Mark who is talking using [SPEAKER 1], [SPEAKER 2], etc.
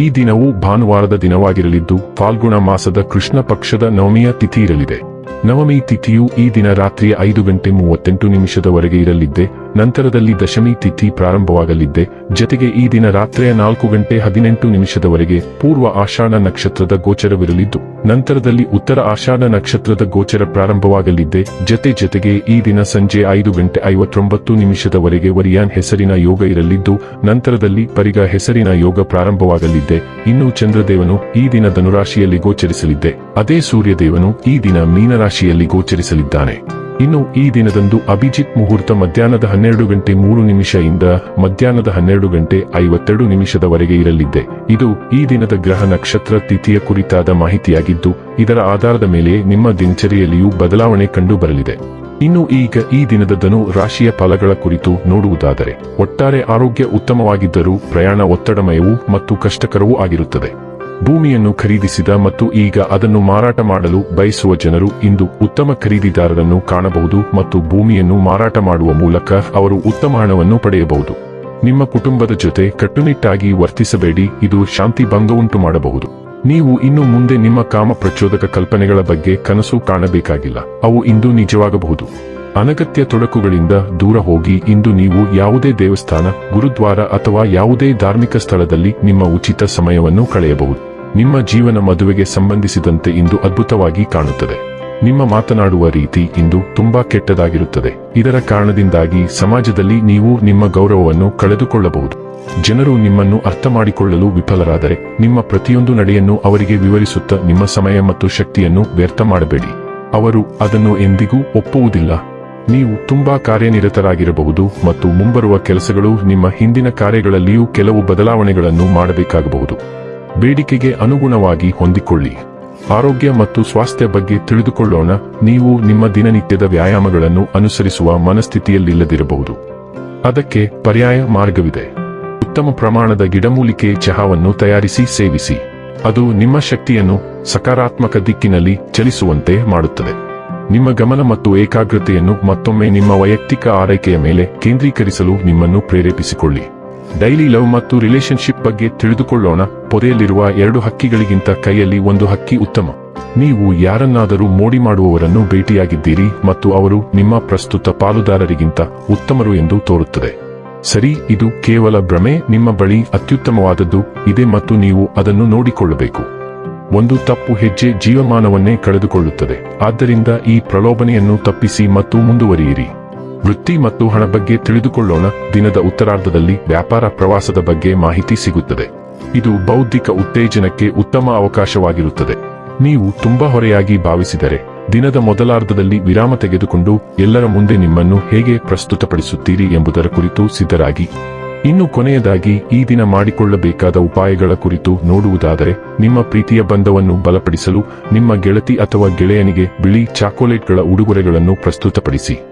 [SPEAKER 1] ಈ ದಿನವು ಭಾನುವಾರದ ದಿನವಾಗಿರಲಿದ್ದು, ಫಾಲ್ಗುಣ ಮಾಸದ ಕೃಷ್ಣ ಪಕ್ಷದ ನವಮಿಯ ತಿಥಿ ಇರಲಿದೆ ನವಮಿ ತಿಥಿಯು ಈ ದಿನ ರಾತ್ರಿ ಐದು ಗಂಟೆ ಮೂವತ್ತೆಂಟು ನಿಮಿಷದವರೆಗೆ ಇರಲಿದ್ದೆ ನಂತರದಲ್ಲಿ ದಶಮಿ ತಿಥಿ ಪ್ರಾರಂಭವಾಗಲಿದ್ದೆ. ಜತೆಗೆ ಈ ದಿನ ರಾತ್ರಿಯ ನಾಲ್ಕು ಗಂಟೆ ಹದಿನೆಂಟು ನಿಮಿಷದವರೆಗೆ ಪೂರ್ವ ಆಷಾಢ ನಕ್ಷತ್ರದ ಗೋಚರವಿರಲಿದ್ದು, ನಂತರದಲ್ಲಿ ಉತ್ತರ ಆಷಾಢ ನಕ್ಷತ್ರದ ಗೋಚರ ಪ್ರಾರಂಭವಾಗಲಿದ್ದೆ. ಜತೆ ಜತೆಗೆ ಈ ದಿನ ಸಂಜೆ ಐದು ಗಂಟೆ ಐವತ್ತೊಂಬತ್ತು ನಿಮಿಷದವರೆಗೆ ವರಿಯಾನ್ ಹೆಸರಿನ ಯೋಗ ಇರಲಿದ್ದು, ನಂತರದಲ್ಲಿ ಪರಿಗ ಹೆಸರಿನ ಯೋಗ ಪ್ರಾರಂಭವಾಗಲಿದ್ದೆ. ಇನ್ನು ಚಂದ್ರದೇವನು ಈ ದಿನ ಧನುರಾಶಿಯಲ್ಲಿ ಗೋಚರಿಸಲಿದ್ದೆ. ಅದೇ ಸೂರ್ಯದೇವನು ಈ ದಿನ ಮೀನರಾಶಿಯಲ್ಲಿ ಗೋಚರಿಸಲಿದ್ದಾನೆ. ಇನ್ನು ಈ ದಿನದಂದು ಅಭಿಜಿತ್ ಮುಹೂರ್ತ ಮಧ್ಯಾಹ್ನದ ಹನ್ನೆರಡು ಗಂಟೆ ಮೂರು ನಿಮಿಷದಿಂದ ಮಧ್ಯಾಹ್ನದ ಹನ್ನೆರಡು ಗಂಟೆ ಐವತ್ತೆರಡು ನಿಮಿಷದವರೆಗೆ ಇರಲಿದೆ. ಇದು ಈ ದಿನದ ಗ್ರಹ ನಕ್ಷತ್ರ ತಿಥಿಯ ಕುರಿತಾದ ಮಾಹಿತಿಯಾಗಿದ್ದು, ಇದರ ಆಧಾರದ ಮೇಲೆ ನಿಮ್ಮ ದಿನಚರಿಯಲ್ಲಿಯೂ ಬದಲಾವಣೆ ಕಂಡು ಬರಲಿದೆ ಇನ್ನು ಈಗ ಈ ದಿನದ ಧನು ರಾಶಿಯ ಫಲಗಳ ಕುರಿತು ನೋಡುವುದಾದರೆ, ಒಟ್ಟಾರೆ ಆರೋಗ್ಯ ಉತ್ತಮವಾಗಿದ್ದರೂ ಪ್ರಯಾಣ ಒತ್ತಡಮಯವೂ ಮತ್ತು ಕಷ್ಟಕರವೂ ಆಗಿರುತ್ತದೆ. ಭೂಮಿಯನ್ನು ಖರೀದಿಸಿದ ಮತ್ತು ಈಗ ಅದನ್ನು ಮಾರಾಟ ಮಾಡಲು ಬಯಸುವ ಜನರು ಇಂದು ಉತ್ತಮ ಖರೀದಿದಾರರನ್ನು ಕಾಣಬಹುದು ಮತ್ತು ಭೂಮಿಯನ್ನು ಮಾರಾಟ ಮಾಡುವ ಮೂಲಕ ಅವರು ಉತ್ತಮ ಹಣವನ್ನು ಪಡೆಯಬಹುದು. ನಿಮ್ಮ ಕುಟುಂಬದ ಜೊತೆ ಕಟ್ಟುನಿಟ್ಟಾಗಿ ವರ್ತಿಸಬೇಡಿ, ಇದು ಶಾಂತಿ ಭಂಗವುಂಟು ಮಾಡಬಹುದು. ನೀವು ಇನ್ನು ಮುಂದೆ ನಿಮ್ಮ ಕಾಮ ಪ್ರಚೋದಕ ಕಲ್ಪನೆಗಳ ಬಗ್ಗೆ ಕನಸು ಕಾಣಬೇಕಾಗಿಲ್ಲ, ಅವು ಇಂದು ನಿಜವಾಗಬಹುದು. ಅನಗತ್ಯ ತೊಡಕುಗಳಿಂದ ದೂರ ಹೋಗಿ, ಇಂದು ನೀವು ಯಾವುದೇ ದೇವಸ್ಥಾನ, ಗುರುದ್ವಾರ ಅಥವಾ ಯಾವುದೇ ಧಾರ್ಮಿಕ ಸ್ಥಳದಲ್ಲಿ ನಿಮ್ಮ ಉಚಿತ ಸಮಯವನ್ನು ಕಳೆಯಬಹುದು. ನಿಮ್ಮ ಜೀವನ ಮದುವೆಗೆ ಸಂಬಂಧಿಸಿದಂತೆ ಇಂದು ಅದ್ಭುತವಾಗಿ ಕಾಣುತ್ತದೆ. ನಿಮ್ಮ ಮಾತನಾಡುವ ರೀತಿ ಇಂದು ತುಂಬಾ ಕೆಟ್ಟದಾಗಿರುತ್ತದೆ. ಇದರ ಕಾರಣದಿಂದಾಗಿ ಸಮಾಜದಲ್ಲಿ ನೀವು ನಿಮ್ಮ ಗೌರವವನ್ನು ಕಳೆದುಕೊಳ್ಳಬಹುದು. ಜನರು ನಿಮ್ಮನ್ನು ಅರ್ಥ ಮಾಡಿಕೊಳ್ಳಲು ವಿಫಲರಾದರೆ ನಿಮ್ಮ ಪ್ರತಿಯೊಂದು ನಡೆಯನ್ನು ಅವರಿಗೆ ವಿವರಿಸುತ್ತಾ ನಿಮ್ಮ ಸಮಯ ಮತ್ತು ಶಕ್ತಿಯನ್ನು ವ್ಯರ್ಥ ಮಾಡಬೇಡಿ. ಅವರು ಅದನ್ನು ಎಂದಿಗೂ ಒಪ್ಪುವುದಿಲ್ಲ. ನೀವು ತುಂಬಾ ಕಾರ್ಯನಿರತರಾಗಿರಬಹುದು ಮತ್ತು ಮುಂಬರುವ ಕೆಲಸಗಳು ನಿಮ್ಮ ಹಿಂದಿನ ಕಾರ್ಯಗಳಲ್ಲಿಯೂ ಕೆಲವು ಬದಲಾವಣೆಗಳನ್ನು ಮಾಡಬೇಕಾಗಬಹುದು. ಬೇಡಿಕೆಗೆ ಅನುಗುಣವಾಗಿ ಹೊಂದಿಕೊಳ್ಳಿ. ಆರೋಗ್ಯ ಮತ್ತು ಸ್ವಾಸ್ಥ್ಯ ಬಗ್ಗೆ ತಿಳಿದುಕೊಳ್ಳೋಣ. ನೀವು ನಿಮ್ಮ ದಿನನಿತ್ಯದ ವ್ಯಾಯಾಮಗಳನ್ನು ಅನುಸರಿಸುವ ಮನಸ್ಥಿತಿಯಲ್ಲಿಲ್ಲದಿರಬಹುದು. ಅದಕ್ಕೆ ಪರ್ಯಾಯ ಮಾರ್ಗವಿದೆ. ಉತ್ತಮ ಪ್ರಮಾಣದ ಗಿಡಮೂಲಿಕೆ ಚಹಾವನ್ನು ತಯಾರಿಸಿ ಸೇವಿಸಿ. ಅದು ನಿಮ್ಮ ಶಕ್ತಿಯನ್ನು ಸಕಾರಾತ್ಮಕ ದಿಕ್ಕಿನಲ್ಲಿ ಚಲಿಸುವಂತೆ ಮಾಡುತ್ತದೆ. ನಿಮ್ಮ ಗಮನ ಮತ್ತು ಏಕಾಗ್ರತೆಯನ್ನು ಮತ್ತೊಮ್ಮೆ ನಿಮ್ಮ ವೈಯಕ್ತಿಕ ಆರೈಕೆಯ ಮೇಲೆ ಕೇಂದ್ರೀಕರಿಸಲು ನಿಮ್ಮನ್ನು ಪ್ರೇರೇಪಿಸಿಕೊಳ್ಳಿ. ಡೈಲಿ ಲವ್ ಮತ್ತು ರಿಲೇಶನ್ಶಿಪ್ ಬಗ್ಗೆ ತಿಳಿದುಕೊಳ್ಳೋಣ. ಪೊದೆಯಲ್ಲಿರುವ ಎರಡು ಹಕ್ಕಿಗಳಿಗಿಂತ ಕೈಯಲ್ಲಿ ಒಂದು ಹಕ್ಕಿ ಉತ್ತಮ. ನೀವು ಯಾರನ್ನಾದರೂ ಮೋಡಿ ಮಾಡುವವರನ್ನು ಭೇಟಿಯಾಗಿದ್ದೀರಿ ಮತ್ತು ಅವರು ನಿಮ್ಮ ಪ್ರಸ್ತುತ ಪಾಲುದಾರರಿಗಿಂತ ಉತ್ತಮರು ಎಂದು ತೋರುತ್ತದೆ. ಸರಿ, ಇದು ಕೇವಲ ಭ್ರಮೆ, ನಿಮ್ಮ ಬಳಿ ಅತ್ಯುತ್ತಮವಾದದ್ದು ಇದೆ ಮತ್ತು ನೀವು ಅದನ್ನು ನೋಡಿಕೊಳ್ಳಬೇಕು. ಒಂದು ತಪ್ಪು ಹೆಜ್ಜೆ ಜೀವಮಾನವನ್ನೇ ಕಳೆದುಕೊಳ್ಳುತ್ತದೆ. ಆದ್ದರಿಂದ ಈ ಪ್ರಲೋಭನೆಯನ್ನು ತಪ್ಪಿಸಿ ಮತ್ತು ಮುಂದುವರಿಯಿರಿ. ವೃತ್ತಿ ಮತ್ತು ಹಣ ಬಗ್ಗೆ ತಿಳಿದುಕೊಳ್ಳೋಣ. ದಿನದ ಉತ್ತರಾರ್ಧದಲ್ಲಿ ವ್ಯಾಪಾರ ಪ್ರವಾಸದ ಬಗ್ಗೆ ಮಾಹಿತಿ ಸಿಗುತ್ತದೆ. ಇದು ಬೌದ್ಧಿಕ ಉತ್ತೇಜನಕ್ಕೆ ಉತ್ತಮ ಅವಕಾಶವಾಗಿರುತ್ತದೆ. ನೀವು ತುಂಬಾ ಹೊರೆಯಾಗಿ ಭಾವಿಸಿದರೆ, ದಿನದ ಮೊದಲಾರ್ಧದಲ್ಲಿ ವಿರಾಮ ತೆಗೆದುಕೊಂಡು ಎಲ್ಲರ ಮುಂದೆ ನಿಮ್ಮನ್ನು ಹೇಗೆ ಪ್ರಸ್ತುತಪಡಿಸುತ್ತೀರಿ ಎಂಬುದರ ಕುರಿತು ಸಿದ್ಧರಾಗಿ. ಇನ್ನು ಕೊನೆಯದಾಗಿ, ಈ ದಿನ ಮಾಡಿಕೊಳ್ಳಬೇಕಾದ ಉಪಾಯಗಳ ಕುರಿತು ನೋಡುವುದಾದರೆ, ನಿಮ್ಮ ಪ್ರೀತಿಯ ಬಂಧವನ್ನು ಬಲಪಡಿಸಲು ನಿಮ್ಮ ಗೆಳತಿ ಅಥವಾ ಗೆಳೆಯನಿಗೆ ಬಿಳಿ ಚಾಕೊಲೇಟ್ಗಳ ಉಡುಗೊರೆಗಳನ್ನು ಪ್ರಸ್ತುತಪಡಿಸಿ.